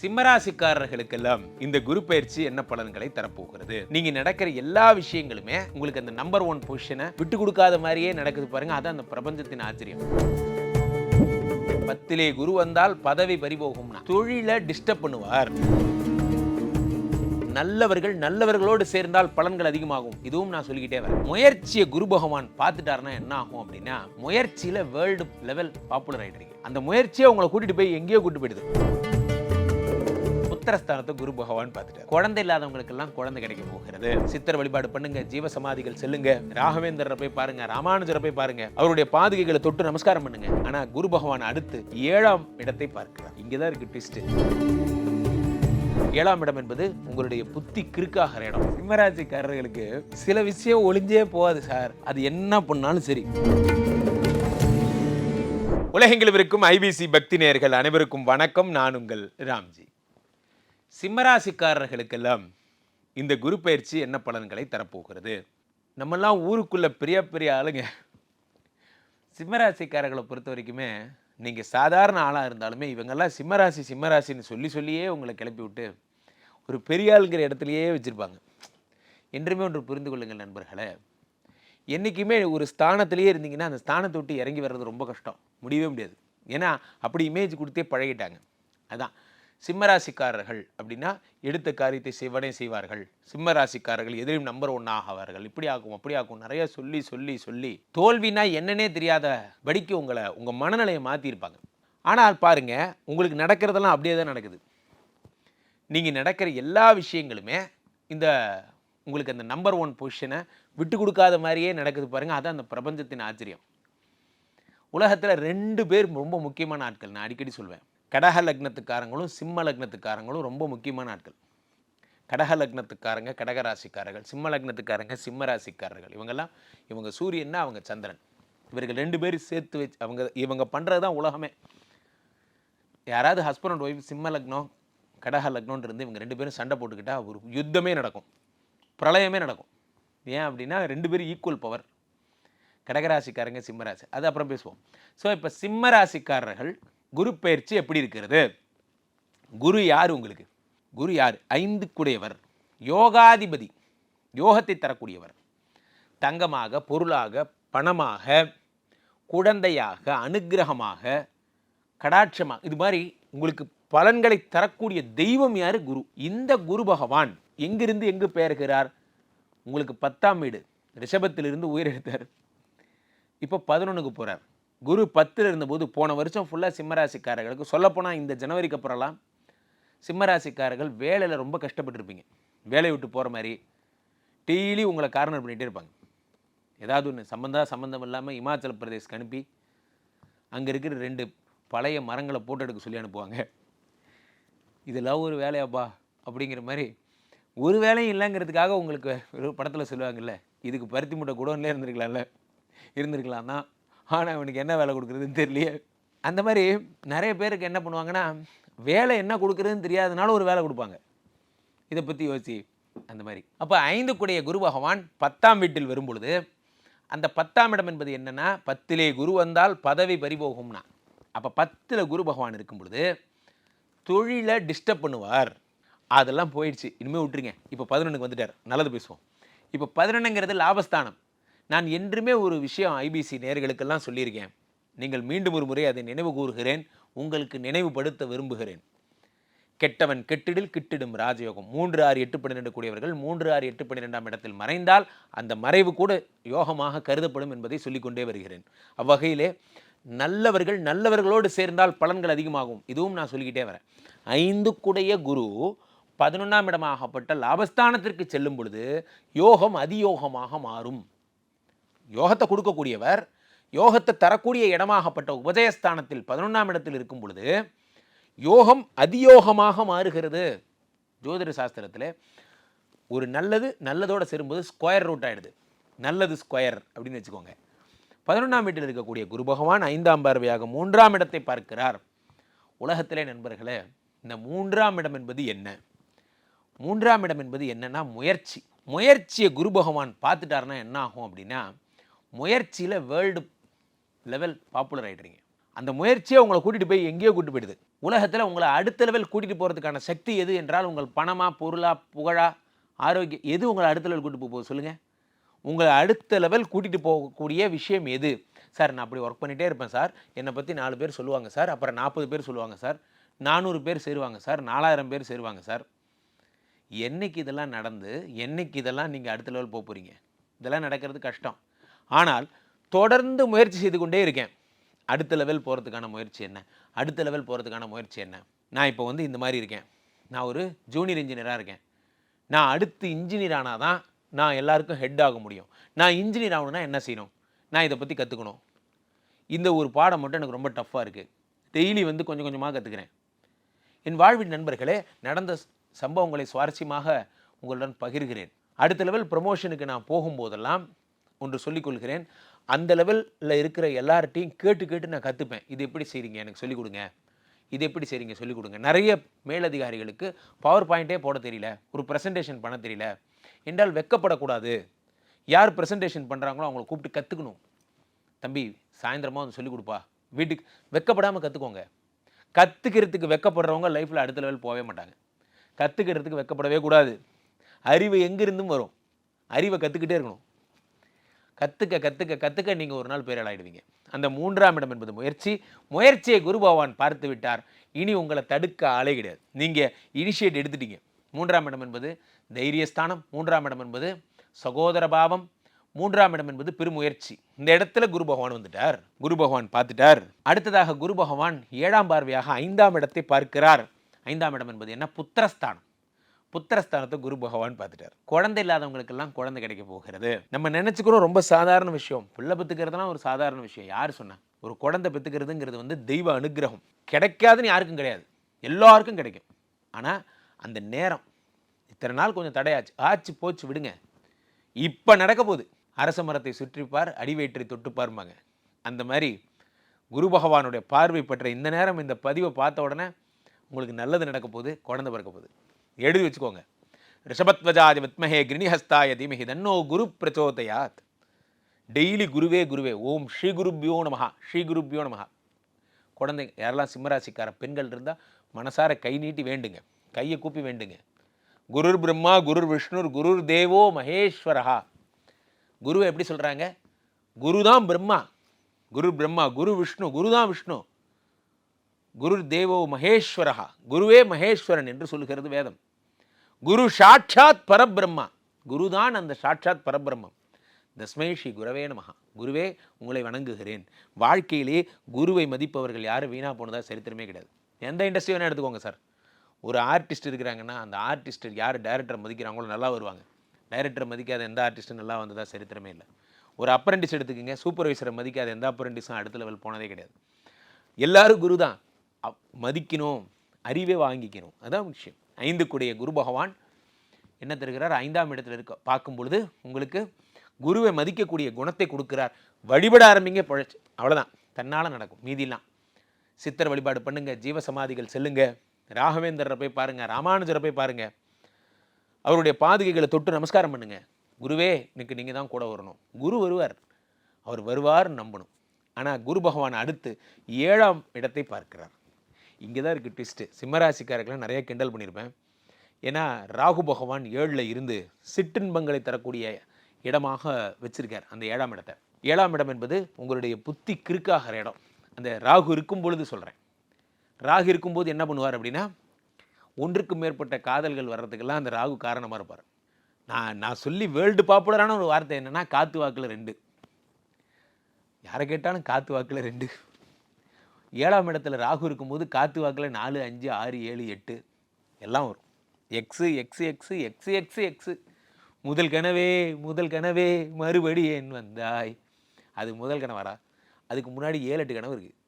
சிம்மராசிக்காரர்களுக்கெல்லாம் இந்த குரு பயிற்சி என்ன பலன்களை தரப்போகிறது? நீங்க நடக்கிற எல்லா விஷயங்களுமே உங்களுக்கு அந்த நம்பர் ஒன் பொசிஷனை விட்டு கொடுக்காத மாதிரியே நடக்குது பாருங்க. அதான் அந்த பிரபஞ்சத்தின் ஆச்சரியம். பத்திலே குரு வந்தால் பதவி பறிபோகும்னா தொழில டிஸ்டர்ப் பண்ணுவார். நல்லவர்கள் நல்லவர்களோடு சேர்ந்தால் பலன்கள் அதிகமாகும். இதுவும் நான் சொல்லிக்கிட்டே வரேன். முயற்சியை குரு பகவான் பார்த்துட்டாருன்னா என்ன ஆகும் அப்படின்னா முயற்சியில வேர்ல்டு லெவல் பாப்புலர் ஆயிடுறீங்க. அந்த முயற்சியை உங்களை கூட்டிட்டு போய் எங்கேயோ கூட்டிட்டு போயிடுது. புத்திரஸ்தானத்தை குரு பகவான் பார்த்துட்டார். குழந்தை இல்லாதவங்களுக்கெல்லாம் குழந்தை கிடைக்க போகிறது. சித்தர் வழிபாடு பண்ணுங்க ஜீவ சமாதிகள் செல்லுங்க. ராகவேந்திரரை போய் பாருங்க ராமானுஜரை போய் பாருங்க. அவருடைய பாதுகைகளை தொட்டு நமஸ்காரம் பண்ணுங்க. ஆனா குரு பகவான் அடுத்து ஏழாம் இடத்தை பார்க்கிறார். இங்கதான் இருக்கு ட்விஸ்ட் ஏழாம் இடம் என்பது உங்களுடைய புத்தி கிறுக்காகிற இடம். சிம்மராசிக்காரர்களுக்கு சில விஷயம் ஒளிஞ்சே போகாது சார். அது என்ன பண்ணாலும் சரி. உலகெங்கிலும் இருக்கும் ஐபிசி பக்தி நேயர்கள் அனைவருக்கும் வணக்கம். நான் உங்கள் ராம்ஜி. சிம்மராசிக்காரர்களுக்கெல்லாம் இந்த குரு பயிற்சி என்ன பலன்களை தரப்போகிறது? நம்மெல்லாம் ஊருக்குள்ளே பெரிய பெரிய ஆளுங்க. சிம்மராசிக்காரர்களை பொறுத்த வரைக்குமே நீங்கள் சாதாரண ஆளாக இருந்தாலுமே இவங்கெல்லாம் சிம்மராசி சிம்மராசின்னு சொல்லி சொல்லியே உங்களை கிளப்பி விட்டு ஒரு பெரிய ஆளுங்கிற இடத்துலையே வச்சுருப்பாங்க. என்றுமே ஒன்று புரிந்து கொள்ளுங்கள் நண்பர்களே. என்றைக்குமே ஒரு ஸ்தானத்திலேயே இருந்தீங்கன்னா அந்த ஸ்தானத்தை விட்டு இறங்கி வர்றது ரொம்ப கஷ்டம். முடியவே முடியாது. ஏன்னா அப்படி இமேஜ் கொடுத்தே பழகிட்டாங்க. அதான். சிம்மராசிக்காரர்கள் அப்படின்னா எடுத்த காரியத்தை சிவனே செய்வார்கள். சிம்மராசிக்காரர்கள் எதிலும் நம்பர் ஒன் ஆவார்கள். இப்படி ஆகும் அப்படி ஆகும். நிறைய சொல்லி சொல்லி சொல்லி தோல்வினா என்னன்னே தெரியாத படிக்கு உங்களை உங்கள் மனநிலையை மாற்றிருப்பாங்க ஆனால் பாருங்கள் உங்களுக்கு நடக்கிறதெல்லாம் அப்படியே தான் நடக்குது. நீங்கள் நடக்கிற எல்லா விஷயங்களுமே இந்த உங்களுக்கு அந்த நம்பர் ஒன் பொசிஷனை விட்டு கொடுக்காத மாதிரியே நடக்குது பாருங்கள் அதான் அந்த பிரபஞ்சத்தின் ஆச்சரியம். உலகத்தில் ரெண்டு பேர் ரொம்ப முக்கியமான ஆட்கள் நான் அடிக்கடி சொல்வேன். கடக லக்னத்துக்காரங்களும் சிம்ம லக்னத்துக்காரங்களும் ரொம்ப முக்கியமான ஆட்கள். கடக லக்னத்துக்காரங்க கடக ராசிக்காரர்கள் சிம்ம லக்னத்துக்காரங்க சிம்ம ராசிக்காரர்கள். இவங்கெல்லாம் இவங்க சூரியன்னா அவங்க சந்திரன். இவர்கள் ரெண்டு பேரும் சேர்த்து வச்சு அவங்க இவங்க பண்ணுறது தான் உலகமே. யாராவது ஹஸ்பண்ட் அண்ட் ஒய்ஃப் சிம்ம லக்னம் கடக லக்னம்னு இருந்து இவங்க ரெண்டு பேரும் சண்டை போட்டுக்கிட்டா ஒரு யுத்தமே நடக்கும். பிரளயமே நடக்கும். ஏன் அப்படின்னா ரெண்டு பேரும் ஈக்குவல் பவர் கடகராசிக்காரங்க சிம்மராசி அது அப்புறம் பேசுவோம். ஸோ இப்போ சிம்மராசிக்காரர்கள் குரு பயிற்சி எப்படி இருக்கிறது? குரு யார் உங்களுக்கு? குரு யார்? ஐந்து கூடையவர் யோகாதிபதி. யோகத்தை தரக்கூடியவர். தங்கமாக பொருளாக பணமாக குழந்தையாக அனுக்கிரகமாக கடாட்சமாக இது மாதிரி உங்களுக்கு பலன்களை தரக்கூடிய தெய்வம் யார்? குரு. இந்த குரு பகவான் எங்கிருந்து எங்கு பெயர்கிறார்? உங்களுக்கு பத்தாம் வீடு. ரிஷபத்திலிருந்து உயிரெடுத்தார் இப்போ பதினொன்றுக்கு போகிறார் குரு பத்தில் இருந்தபோது போன வருஷம் ஃபுல்லாக சிம்மராசிக்காரர்களுக்கு சொல்லப்போனால் இந்த ஜனவரிக்கு அப்புறம்லாம் சிம்மராசிக்காரர்கள் வேலையில் ரொம்ப கஷ்டப்பட்டுருப்பீங்க. வேலையை விட்டு போகிற மாதிரி டெய்லி உங்களை கார்னர் பண்ணிகிட்டே இருப்பாங்க. ஏதாவது ஒன்று சம்மந்தா சம்மந்தம் இல்லாமல் இமாச்சல பிரதேஷ்க்கு அனுப்பி அங்கே இருக்கிற ரெண்டு பழைய மரங்களை போட்டோ எடுக்க சொல்லி அனுப்புவாங்க. இதெல்லாம் ஒரு வேலையாப்பா அப்படிங்கிற மாதிரி ஒரு வேலையும் இல்லைங்கிறதுக்காக உங்களுக்கு ஒரு படத்தில் சொல்லுவாங்கல்ல இதுக்கு பருத்தி மூட்டை குடோன்லேயே இருந்திருக்கலாம்ல. இருந்திருக்கலாம் தான் ஆனால் அவனுக்கு என்ன வேலை கொடுக்குறதுன்னு தெரியலையே. அந்த மாதிரி நிறைய பேருக்கு என்ன பண்ணுவாங்கன்னா வேலை என்ன கொடுக்குறதுன்னு தெரியாதனால ஒரு வேலை கொடுப்பாங்க. இதை பற்றி யோசி அந்த மாதிரி. அப்போ ஐந்துக்குடைய குரு பகவான் பத்தாம் வீட்டில் வரும் பொழுது அந்த பத்தாம் இடம் என்பது என்னன்னா பத்திலே குரு வந்தால் பதவி பறிபோகும்னா. அப்போ பத்தில் குரு பகவான் இருக்கும் பொழுது தொழிலை டிஸ்டர்ப் பண்ணுவார். அதெல்லாம் போயிடுச்சு. இனிமேல் விட்டுருங்க. இப்போ பதினொன்றுக்கு வந்துட்டார். நல்லது பேசுவோம். இப்போ பதினொன்றுங்கிறது லாபஸ்தானம். நான் என்றுமே ஒரு விஷயம் ஐபிசி நேர்களுக்கெல்லாம் சொல்லியிருக்கேன். நீங்கள் மீண்டும் ஒரு முறை அதை நினைவு கூறுகிறேன். உங்களுக்கு நினைவுபடுத்த விரும்புகிறேன். கெட்டவன் கெட்டிடில் கிட்டிடும் ராஜயோகம். மூன்று ஆறு எட்டு பன்னிரெண்டு கூடியவர்கள் மூன்று ஆறு எட்டு பன்னிரெண்டாம் இடத்தில் மறைந்தால் அந்த மறைவு கூட யோகமாக கருதப்படும் என்பதை சொல்லிக்கொண்டே வருகிறேன். அவ்வகையிலே நல்லவர்கள் நல்லவர்களோடு சேர்ந்தால் பலன்கள் அதிகமாகும். இதுவும் நான் சொல்லிக்கிட்டே வரேன். ஐந்து குடைய குரு பதினொன்றாம் இடமாகப்பட்ட லாபஸ்தானத்திற்கு செல்லும் பொழுது யோகம் அதியோகமாக மாறும். யோகத்தை கொடுக்கக்கூடியவர் யோகத்தை தரக்கூடிய இடமாகப்பட்ட உபதயஸ்தானத்தில் பதினொன்றாம் இடத்தில் இருக்கும் பொழுது யோகம் அதியோகமாக மாறுகிறது. ஜோதிட சாஸ்திரத்தில் ஒரு நல்லது நல்லதோடு சேரும்போது ஸ்கொயர் ரூட் ஆகிடுது நல்லது ஸ்கொயர் அப்படின்னு வச்சுக்கோங்க. பதினொன்றாம் வீட்டில் இருக்கக்கூடிய குரு பகவான் ஐந்தாம் பார்வையாக மூன்றாம் இடத்தை பார்க்கிறார். உலகத்திலே நண்பர்களே இந்த மூன்றாம் இடம் என்பது என்ன? மூன்றாம் இடம் என்பது என்னென்னா முயற்சி. முயற்சியை குரு பகவான் பார்த்துட்டாருன்னா என்ன ஆகும் அப்படின்னா முயற்சியில் வேர்ல்டு லெவல் பாப்புலர் ஆகிடுறீங்க அந்த முயற்சியை உங்களை கூட்டிகிட்டு போய் எங்கேயோ கூட்டிட்டு போயிடுது. உலகத்தில் உங்களை அடுத்த லெவல் கூட்டிகிட்டு போகிறதுக்கான சக்தி எது என்றால் உங்கள் பணமாக பொருளாக புகழா ஆரோக்கியம் எது உங்களை அடுத்த லெவல் கூட்டிட்டு போக சொல்லுங்கள் உங்களை அடுத்த லெவல் கூட்டிகிட்டு போகக்கூடிய விஷயம் எது? சார் நான் அப்படி ஒர்க் பண்ணிகிட்டே இருப்பேன் சார். என்னை பற்றி நாலு பேர் சொல்லுவாங்க சார். அப்புறம் நாற்பது பேர் சொல்லுவாங்க சார். நானூறு பேர் சேருவாங்க சார். நாலாயிரம் பேர் சேருவாங்க சார். என்னைக்கு இதெல்லாம் நடந்து என்னைக்கு இதெல்லாம் நீங்கள் அடுத்த லெவல் போக போகிறீங்க இதெல்லாம் நடக்கிறது கஷ்டம். ஆனால் தொடர்ந்து முயற்சி செய்து கொண்டே இருக்கேன். அடுத்த லெவல் போகிறதுக்கான முயற்சி என்ன? அடுத்த லெவல் போகிறதுக்கான முயற்சி என்ன? நான் இப்போ வந்து இந்த மாதிரி இருக்கேன். நான் ஒரு ஜூனியர் இன்ஜினியராக இருக்கேன். நான் அடுத்து இன்ஜினியர் ஆனால் தான் நான் எல்லாருக்கும் ஹெட் ஆக முடியும். நான் இன்ஜினியர் ஆகணும்னா என்ன செய்யணும்? நான் இதை பற்றி கற்றுக்கணும் இந்த ஒரு பாடம் மட்டும் எனக்கு ரொம்ப டஃப்பாக இருக்குது டெய்லி வந்து கொஞ்சம் கொஞ்சமாக கற்றுக்கிறேன் என் வாழ்வின் நண்பர்களே நடந்த சம்பவங்களை சுவாரஸ்யமாக உங்களுடன் பகிர்கிறேன். அடுத்த லெவல் ப்ரமோஷனுக்கு நான் போகும்போதெல்லாம் ஒன்று சொல்லிக்கொள்கிறேன். அந்த லெவலில் இருக்கிற எல்லார்ட்டையும் கேட்டு கேட்டு நான் கற்றுப்பேன் இது எப்படி செய்கிறீங்க எனக்கு சொல்லிக் கொடுங்க. இது எப்படி செய்கிறீங்க சொல்லிக் கொடுங்க. நிறைய மேலதிகாரிகளுக்கு பவர் பாயிண்ட்டே போட தெரியல. ஒரு ப்ரெசன்டேஷன் பண்ண தெரியல. என்றால் வெக்கப்படக்கூடாது. யார் ப்ரெசன்டேஷன் பண்ணுறாங்களோ அவங்கள கூப்பிட்டு கற்றுக்கணும் தம்பி சாயந்தரமாக வந்து சொல்லிக் கொடுப்பா. வீட்டுக்கு வெக்கப்படாமல் கற்றுக்கோங்க கற்றுக்கிறதுக்கு வெக்கப்படுறவங்க லைஃப்பில் அடுத்த லெவல் போகவே மாட்டாங்க. கற்றுக்கிறதுக்கு வெக்கப்படவே கூடாது. அறிவு எங்கிருந்தும் வரும். அறிவை கற்றுக்கிட்டே இருக்கணும். கற்றுக்க கற்றுக்க கற்றுக்க நீங்கள் ஒரு நாள் பேரலாயிடுவீங்க. அந்த மூன்றாம் இடம் என்பது முயற்சி. முயற்சியை குரு பகவான் பார்த்து விட்டார். இனி உங்களை தடுக்க ஆளே கிடையாது. நீங்கள் இனிஷியேட் எடுத்துட்டீங்க. மூன்றாம் இடம் என்பது தைரியஸ்தானம். மூன்றாம் இடம் என்பது சகோதர பாவம். மூன்றாம் இடம் என்பது பெருமுயற்சி. இந்த இடத்துல குரு பகவான் வந்துட்டார். குரு பகவான் பார்த்துட்டார். அடுத்ததாக குரு பகவான் ஏழாம் பார்வையாக ஐந்தாம் இடத்தை பார்க்கிறார். ஐந்தாம் இடம் என்பது என்ன? புத்திரஸ்தானம். புத்திரஸ்தானத்தை குரு பகவான் பார்த்துட்டார். குழந்தை இல்லாதவங்களுக்கெல்லாம் குழந்தை கிடைக்க போகிறது. நம்ம நினச்சிக்கிறோம் ரொம்ப சாதாரண விஷயம். பிள்ளை பெற்றுக்கிறதுலாம் ஒரு சாதாரண விஷயம். யார் சொன்னா? ஒரு குழந்தை பெற்றுக்கிறதுங்கிறது வந்து தெய்வ அனுக்கிரகம் கிடைக்காதுன்னு யாருக்கும் கிடையாது. எல்லாருக்கும் கிடைக்கும். ஆனால் அந்த நேரம் இத்தனை நாள் கொஞ்சம் தடையாச்சு. ஆச்சு போச்சு விடுங்க. இப்போ நடக்க போகுது. அரச மரத்தை சுற்றிப்பார் அடிவயிற்றை தொட்டுப்பார்பாங்க அந்த மாதிரி குரு பகவானுடைய பார்வை பற்ற இந்த நேரம் இந்த பதிவை பார்த்த உடனே உங்களுக்கு நல்லது நடக்க போகுது குழந்தை பிறக்க போகுது. எழுதி வச்சுக்கோங்க. ரிஷபத்வஜாதி வித்மஹே கிரிணிஹஸ்தாய தீமஹி தன்னோ குரு பிரச்சோதயாத். டெய்லி குருவே குருவே ஓம் ஸ்ரீ குருப்யோ நமஹா ஸ்ரீ குருப்யோ நமஹா. குழந்தைங்க யாரெல்லாம் சிம்மராசிக்கார பெண்கள் இருந்தால் மனசார கை நீட்டி வேண்டுங்க. கையை கூப்பி வேண்டுங்க. குருர் பிரம்மா குருர் விஷ்ணுர் குருர் தேவோ மகேஸ்வரஹா. குருவை எப்படி சொல்கிறாங்க குரு தான் பிரம்மா. குரு பிரம்மா குரு விஷ்ணு குரு தான் விஷ்ணு. குரு தேவோ மகேஸ்வரஹா. குருவே மகேஸ்வரன் என்று சொல்லுகிறது வேதம். குரு சாட்சாத் பரபிரம்மா. குருதான் அந்த சாட்சாத் பரபிரம்மம். தஸ்மை ஸ்ரீ குரவே நமகா குருவே உங்களை வணங்குகிறேன். வாழ்க்கையிலே குருவை மதிப்பவர்கள் யாரும் வீணாக போனதா சரித்திரமே கிடையாது. எந்த இண்டஸ்ட்ரி வேணால் எடுத்துக்கோங்க சார் ஒரு ஆர்டிஸ்ட் இருக்கிறாங்கன்னா அந்த ஆர்டிஸ்ட் யார் டைரக்டரை மதிக்கிறாங்களோ நல்லா வருவாங்க. டைரக்டரை மதிக்காத எந்த ஆர்டிஸ்ட்டும் நல்லா வந்ததா சரித்திரமே இல்லை. ஒரு அப்ரெண்டிஸ் எடுத்துக்கோங்க சூப்பர்வைசரை மதிக்காத எந்த அப்ரெண்டிஸும் அடுத்த லெவல் போனதே கிடையாது. எல்லோரும் குரு தான் மதிக்கணும் அறிவே வாங்கிக்கணும். அதான் விஷயம். ஐந்து கூடிய குரு பகவான் என்ன தருகிறார்? ஐந்தாம் இடத்துல இருக்க பார்க்கும் பொழுது உங்களுக்கு குருவை மதிக்கக்கூடிய குணத்தை கொடுக்கிறார். வழிபட ஆரம்பிங்க பழச்சு. அவ்வளோதான் தன்னால் நடக்கும். மீதிலாம். சித்தர் வழிபாடு பண்ணுங்கள் ஜீவசமாதிகள் செல்லுங்கள் ராகவேந்தரை போய் பாருங்கள் ராமானுஜரை போய் பாருங்கள் அவருடைய பாதுகைகளை தொட்டு நமஸ்காரம் பண்ணுங்கள் குருவே இன்னைக்கு நீங்கள் தான் கூட வரணும். குரு வருவார். அவர் வருவார்னு நம்பணும். ஆனால் குரு பகவான் அடுத்து ஏழாம் இடத்தை பார்க்கிறார். இங்கே தான் இருக்குது ட்விஸ்ட்டு சிம்மராசிக்காரர்கள்லாம் நிறைய கிண்டல் பண்ணியிருப்பேன் ஏன்னா ராகு பகவான் ஏழில் இருந்து சிற்றின்பங்களை தரக்கூடிய இடமாக வச்சிருக்கார் அந்த ஏழாம் இடத்தை. ஏழாம் இடம் என்பது உங்களுடைய புத்தி கிறுக்காகிற இடம். அந்த ராகு இருக்கும் பொழுது சொல்கிறேன் ராகு இருக்கும்போது என்ன பண்ணுவார் அப்படின்னா ஒன்றுக்கும் மேற்பட்ட காதல்கள் வர்றதுக்கெல்லாம் அந்த ராகு காரணமாக இருப்பார். நான் நான் சொல்லி வேர்ல்டு பாப்புலரான ஒரு வார்த்தை என்னன்னா காத்து வாக்கில் ரெண்டு. யாரை கேட்டாலும் காத்து வாக்கில் ரெண்டு. ஏழாம் இடத்துல ராகு இருக்கும்போது காத்து வாக்கில் நாலு அஞ்சு ஆறு ஏழு எட்டு. எல்லாம் வரும். X X X X X X முதல் கனவே முதல் கனவே மறுபடி என் வந்தாய். அது முதல் கனவாடா? அதுக்கு முன்னாடி ஏழு எட்டு கனவு இருக்குது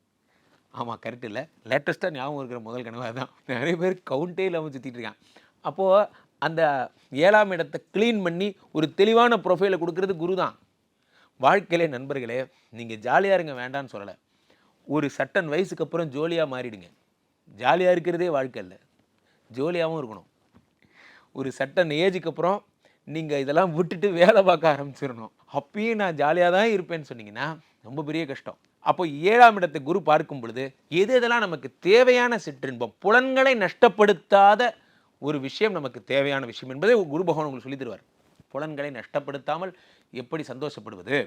ஆமாம் கரெக்ட் இல்லை. லேட்டஸ்ட்டாக ஞாபகம் இருக்கிற முதல் கனவாக தான் நிறைய பேர் கவுண்டே இல்லாமல் சுற்றிட்டு இருக்கான் அப்போது அந்த ஏழாம் இடத்தை க்ளீன் பண்ணி ஒரு தெளிவான ப்ரொஃபைலை கொடுக்கறது குரு தான் வாழ்க்கையிலே நண்பர்களே நீங்கள் ஜாலியாக இருங்க வேண்டான்னு சொல்லலை. ஒரு சட்டன் வயசுக்கு அப்புறம் ஜோலியாக மாறிடுங்க. ஜாலியாக இருக்கிறதே வாழ்க்கை இல்லை. ஜோலியாகவும் இருக்கணும். ஒரு சட்டன் ஏஜுக்கு அப்புறம் நீங்கள் இதெல்லாம் விட்டுட்டு வேலை பார்க்க ஆரம்பிச்சிடணும். அப்பயும் நான் ஜாலியாக தான் இருப்பேன்னு சொன்னீங்கன்னா ரொம்ப பெரிய கஷ்டம். அப்போ ஏழாம் இடத்தை குரு பார்க்கும் பொழுது எது எதெல்லாம் நமக்கு தேவையான சிற்றின்பம் புலன்களை நஷ்டப்படுத்தாத ஒரு விஷயம் நமக்கு தேவையான விஷயம் என்பதை குரு பகவான் உங்களுக்கு சொல்லி தருவார். புலன்களை நஷ்டப்படுத்தாமல் எப்படி சந்தோஷப்படுவது?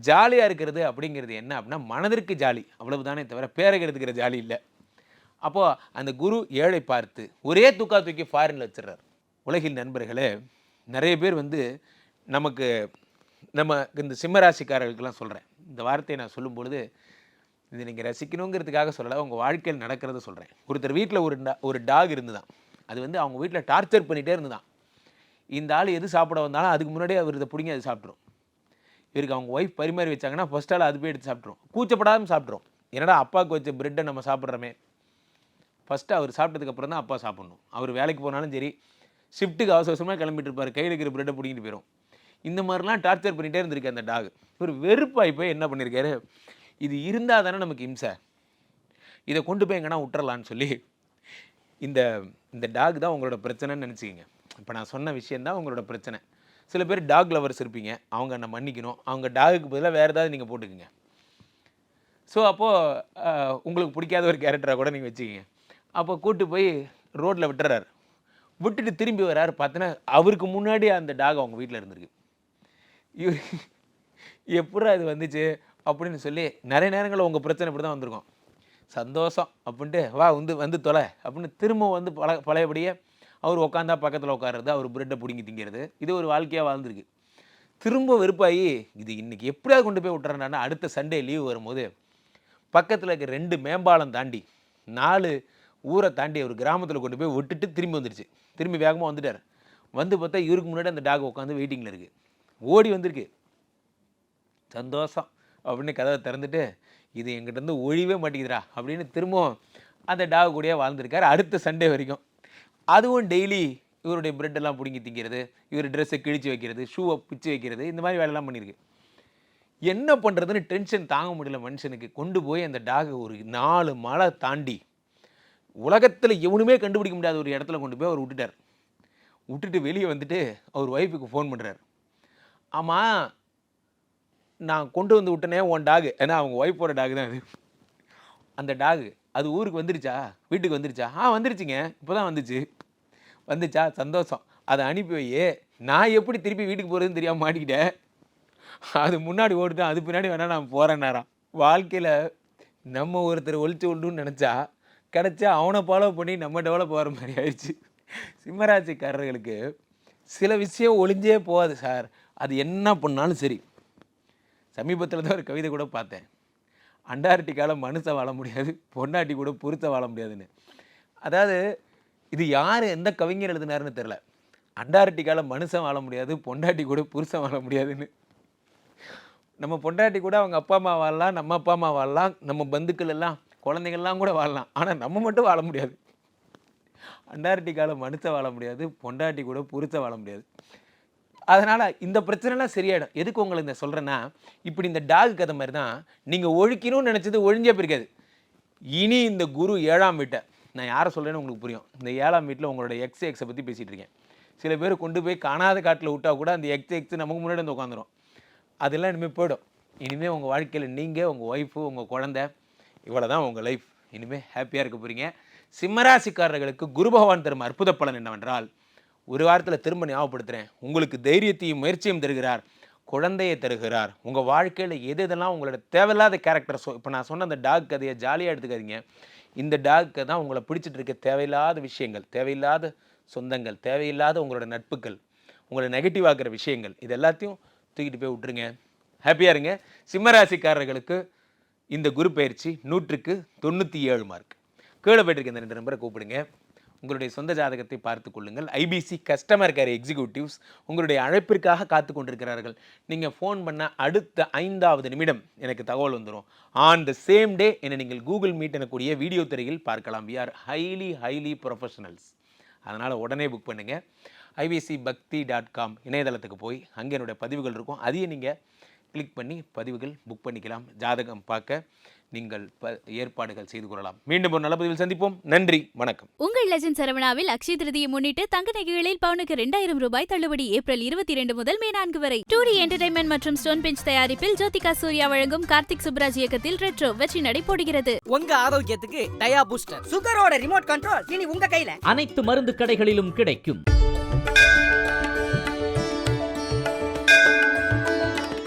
ஜாலியாக இருக்கிறது அப்படிங்கிறது என்ன அப்படின்னா மனதிற்கு ஜாலி. அவ்வளவுதானே தவிர பேரக எடுத்துக்கிற ஜாலி இல்லை. அப்போது அந்த குரு ஏழை பார்த்து ஒரே தூக்கா தூக்கி ஃபாரினில் வச்சிடுறார். உலகில் நண்பர்களே நிறைய பேர் வந்து நமக்கு நம்ம இந்த சிம்மராசிக்காரர்களுக்கெல்லாம் சொல்கிறேன் இந்த வார்த்தையை நான் சொல்லும் பொழுது இது நீங்கள் ரசிக்கணுங்கிறதுக்காக சொல்லலை உங்கள் வாழ்க்கையில் நடக்கிறத சொல்கிறேன் ஒருத்தர் வீட்டில் ஒரு டா- ஒரு டாக் இருந்துதான். அது வந்து அவங்க வீட்டில் டார்ச்சர் பண்ணிகிட்டே இருந்துதான். இந்த ஆள் எது சாப்பிட வந்தாலும் அதுக்கு முன்னாடியே அவர் இதை பிடிங்க அது சாப்பிட்ரும் இவருக்கு அவங்க ஒய்ஃப் பரிமாறி வச்சாங்கன்னா ஃபஸ்ட் ஆள் அது போய் எடுத்து சாப்பிட்ரும் கூச்சப்படாமல் சாப்பிட்றோம் என்னடா அப்பாவுக்கு வச்ச பிரெட்டை நம்ம சாப்பிட்றோமே. ஃபஸ்ட்டு அவர் சாப்பிட்டதுக்கப்புறம் தான் அப்பா சாப்பிட்ணும். அவர் வேலைக்கு போனாலும் சரி ஷிஃப்ட்டுக்கு அவசர அவசரமாக கிளம்பிட்டு இருப்பார். கையில் இருக்கிற பிரெட்டை பிடிங்கிட்டு போயிடும் இந்த மாதிரிலாம் டார்ச்சர் பண்ணிகிட்டே இருந்திருக்கு அந்த டாக் ஒரு வெறுப்பாகி போய் என்ன பண்ணியிருக்காரு இது இருந்தால் தானே நமக்கு இம்சை. இதை கொண்டு போய் எங்கன்னா விட்டுறலான்னு சொல்லி இந்த இந்த டாக் தான் உங்களோட பிரச்சனைன்னு நினச்சிக்கிங்க. இப்போ நான் சொன்ன விஷயந்தான் உங்களோட பிரச்சனை. சில பேர் டாக் லவர்ஸ் இருப்பீங்க. அவங்க நம்ம மன்னிக்கணும். அவங்க டாகுக்கு பதிலாக வேறு ஏதாவது நீங்கள் போட்டுக்குங்க. ஸோ அப்போது உங்களுக்கு பிடிக்காத ஒரு கேரக்டராக கூட நீங்கள் வச்சுக்கிங்க. அப்போ கூட்டு போய் ரோட்டில் விட்டுறாரு. விட்டுட்டு திரும்பி வராரு. பார்த்தோன்னா அவருக்கு முன்னாடி அந்த டாக் அவங்க வீட்டில் இருந்திருக்கு. இவர் எப்படா இது வந்துச்சு? அப்படின்னு சொல்லி நிறைய நேரங்களில் உங்கள் பிரச்சனை இப்படி தான் வந்திருக்கோம். சந்தோஷம் அப்படின்ட்டு வா வந்து வந்து தொலை அப்படின்னு திரும்ப வந்து பல பழையபடியே அவர் உட்காந்தா பக்கத்தில் உட்காருறது அவர் பிரெட்டை பிடுங்கி திங்கிறது. இது ஒரு வாழ்க்கையாக வாழ்ந்துருக்கு. திரும்ப வெறுப்பாகி இது இன்னைக்கு எப்படியாவது கொண்டு போய் விட்டுறேன்னா அடுத்த சண்டே லீவ் வரும்போது பக்கத்தில் இருக்க ரெண்டு மேம்பாலம் தாண்டி நாலு ஊரை தாண்டி ஒரு கிராமத்தில் கொண்டு போய் விட்டுட்டு திரும்பி வந்துடுச்சு திரும்பி வேகமாக வந்துட்டார். வந்து பார்த்தா இவருக்கு முன்னாடி அந்த டாக் உட்காந்து வெயிட்டிங்கில் இருக்குது ஓடி வந்திருக்கு. சந்தோஷம். அப்படின்னு கதவை திறந்துட்டு இது எங்கிட்டேருந்து ஒழிவே மாட்டேங்குதுடா அப்படின்னு திரும்பவும் அந்த டாக் கூடயே வாழ்ந்துருக்கார். அடுத்த சண்டே வரைக்கும். அதுவும் டெய்லி இவருடைய பிரெட்டெல்லாம் பிடுங்கி திங்கிறது இவர் ட்ரெஸ்ஸை கிழிச்சு வைக்கிறது ஷூவை பிச்சு வைக்கிறது இந்த மாதிரி வேலைலாம் பண்ணியிருக்கு. என்ன பண்ணுறதுன்னு டென்ஷன் தாங்க முடியல மனுஷனுக்கு. கொண்டு போய் அந்த டாகை ஒரு நாலு மலை தாண்டி உலகத்தில் எவனுமே கண்டுபிடிக்க முடியாத ஒரு இடத்துல கொண்டு போய் அவர் விட்டுட்டார். விட்டுட்டு வெளியே வந்துட்டு அவர் ஒய்ஃபுக்கு ஃபோன் பண்ணுறார் ஆமாம் நான் கொண்டு வந்து விட்டனே உன் டாகு ஏன்னா அவங்க ஒய்ஃபோட டாக் தான் அது. அந்த டாகு அது ஊருக்கு வந்துருச்சா? வீட்டுக்கு வந்துருச்சா? ஆ வந்துருச்சுங்க. இப்போ தான் வந்துச்சு. வந்துச்சா? சந்தோஷம். அதை அனுப்பி வை. நான் எப்படி திருப்பி வீட்டுக்கு போகிறதுன்னு தெரியாமல் மாட்டிக்கிட்டேன் அது முன்னாடி ஓடிட்டேன் அது பின்னாடி வேணால் நான் போகிறேன் நேரம் வாழ்க்கையில் நம்ம ஒருத்தர் ஒழிச்சு விடணும்னு நினச்சா கிடச்சா அவனை ஃபாலோ பண்ணி நம்ம டெவலப் போகிற மாதிரி ஆயிடுச்சு. சிம்மராசிக்காரர்களுக்கு சில விஷயம் ஒளிஞ்சே போகாது சார். அது என்ன பண்ணாலும் சரி. சமீபத்தில் தான் ஒரு கவிதை கூட பார்த்தேன். அண்டார்டிக்காவில் மனுஷன் வாழ முடியாது பொண்டாட்டி கூட பொருத்த வாழ முடியாதுன்னு. அதாவது இது யார் எந்த கவிஞர் எழுதினாருன்னு தெரில அண்டார்டிக்காவில் மனுஷன் வாழ முடியாது பொண்டாட்டி கூட புருஷன் வாழ முடியாதுன்னு. நம்ம பொண்டாட்டி கூட அவங்க அப்பா அம்மா வாழலாம் நம்ம அப்பா அம்மா வாழலாம் நம்ம பந்துக்கள் எல்லாம் குழந்தைங்கள்லாம் கூட வாழலாம். ஆனால் நம்ம மட்டும் வாழ முடியாது. அண்டார்டிக்காவில் மனுஷன் வாழ முடியாது பொண்டாட்டி கூட புருஷன் வாழ முடியாது. அதனால் இந்த பிரச்சனைலாம் சரியாயிடும். எதுக்கு உங்களை இந்த சொல்கிறேன்னா இப்படி இந்த டாக் கதை மாதிரி தான் நீங்கள் ஒழிக்கணும்னு நினச்சது ஒழிஞ்சே போயிருக்காது. இனி இந்த குரு ஏழாம் வீட்டை நான் யாரை சொல்கிறேன்னு உங்களுக்கு புரியும். இந்த ஏழாம் வீட்டில் உங்களோட எக்ஸ் எக்ஸை பற்றி பேசிகிட்டு இருக்கேன். சில பேர் கொண்டு போய் காணாத காட்டில் விட்டா கூட அந்த எக்ஸ் எக்ஸ் நமக்கு முன்னாடி வந்து உட்காந்துரும். அதெல்லாம் இனிமேல் போயிடும். இனிமேல் உங்கள் வாழ்க்கையில் நீங்கள் உங்கள் ஒய்ஃபு உங்கள் குழந்தை இவ்வளோ தான் உங்கள் லைஃப் இனிமேல் ஹாப்பியாக இருக்க போகிறீங்க சிம்மராசிக்காரர்களுக்கு குரு பகவான் தரும் அற்புத பலன் என்னவென்றால் ஒரு வாரத்தில் திரும்ப ஞாபகப்படுத்துகிறேன் உங்களுக்கு தைரியத்தையும் முயற்சியும் தருகிறார். குழந்தையை தருகிறார். உங்கள் வாழ்க்கையில் எது எதெல்லாம் உங்களோட தேவையில்லாத கேரக்டர் ஸோ இப்போ நான் சொன்ன அந்த டாக் கதையை ஜாலியாக எடுத்துக்காதீங்க. இந்த டாக்கு தான் உங்களை பிடிச்சிட்டு இருக்க தேவையில்லாத விஷயங்கள் தேவையில்லாத சொந்தங்கள் தேவையில்லாத உங்களோட நட்புகள் உங்களை நெகட்டிவ் ஆக்குற விஷயங்கள் இது எல்லாத்தையும் தூக்கிட்டு போய் விட்டுருங்க. ஹாப்பியாக இருங்க. சிம்மராசிக்காரர்களுக்கு இந்த குரு பயிற்சி நூற்றுக்கு தொண்ணூற்றி ஏழு மார்க் கீழே போயிட்டு இந்த ரெண்டு நம்பரை கூப்பிடுங்க. உங்களுடைய சொந்த ஜாதகத்தை பார்த்து கொள்ளுங்கள். ஐபிசி கஸ்டமர் கேர் எக்ஸிக்யூட்டிவ்ஸ் உங்களுடைய அழைப்பிற்காக காத்து கொண்டிருக்கிறார்கள். நீங்கள் ஃபோன் பண்ண அடுத்த ஐந்தாவது நிமிடம் எனக்கு தகவல் வந்துடும் ஆன் த சேம் டே என்னை நீங்கள் கூகுள் மீட் எனக்கூடிய வீடியோ திரையில் பார்க்கலாம். We are highly highly professionals அதனால் உடனே புக் பண்ணுங்கள் ஐபிசி பக்தி டாட் காம் இணையதளத்துக்கு போய் அங்கே என்னுடைய பதிவுகள் இருக்கும். அதையும் நீங்கள் கிளிக் பண்ணி பதிவுகள் புக் பண்ணிக்கலாம். ஜாதகம் பார்க்க நீங்கள் ப ஏற்பாடுகள் செய்து கொள்ளலாம். மீண்டும் ஒரு நல்ல பதிவில் சந்திப்போம். நன்றி வணக்கம். உங்கள் லெஜண்ட் சரவணாவில் அக்ஷய திருதியை முன்னிட்டு தங்க நகைகளில் பவுனுக்கு இரண்டாயிரம் ரூபாய் தள்ளுபடி ஏப்ரல் இருபத்தி இரண்டு முதல் மே நான்கு வரை. டூ டி என்டர்டைன்மெண்ட் மற்றும் ஸ்டோன் பெஞ்ச் தயாரிப்பில் ஜோதிகா சூர்யா வழங்கும் கார்த்திக் சுப்ராஜ் இயக்கத்தில் ரெட்ரோ வெற்றி நடை போடுகிறது உங்க ஆரோக்கியத்துக்கு டயா பூஸ்டர். சுகரோட ரிமோட் கண்ட்ரோல் இனி உங்க கையில. அனைத்து மருந்து கடைகளிலும் கிடைக்கும்.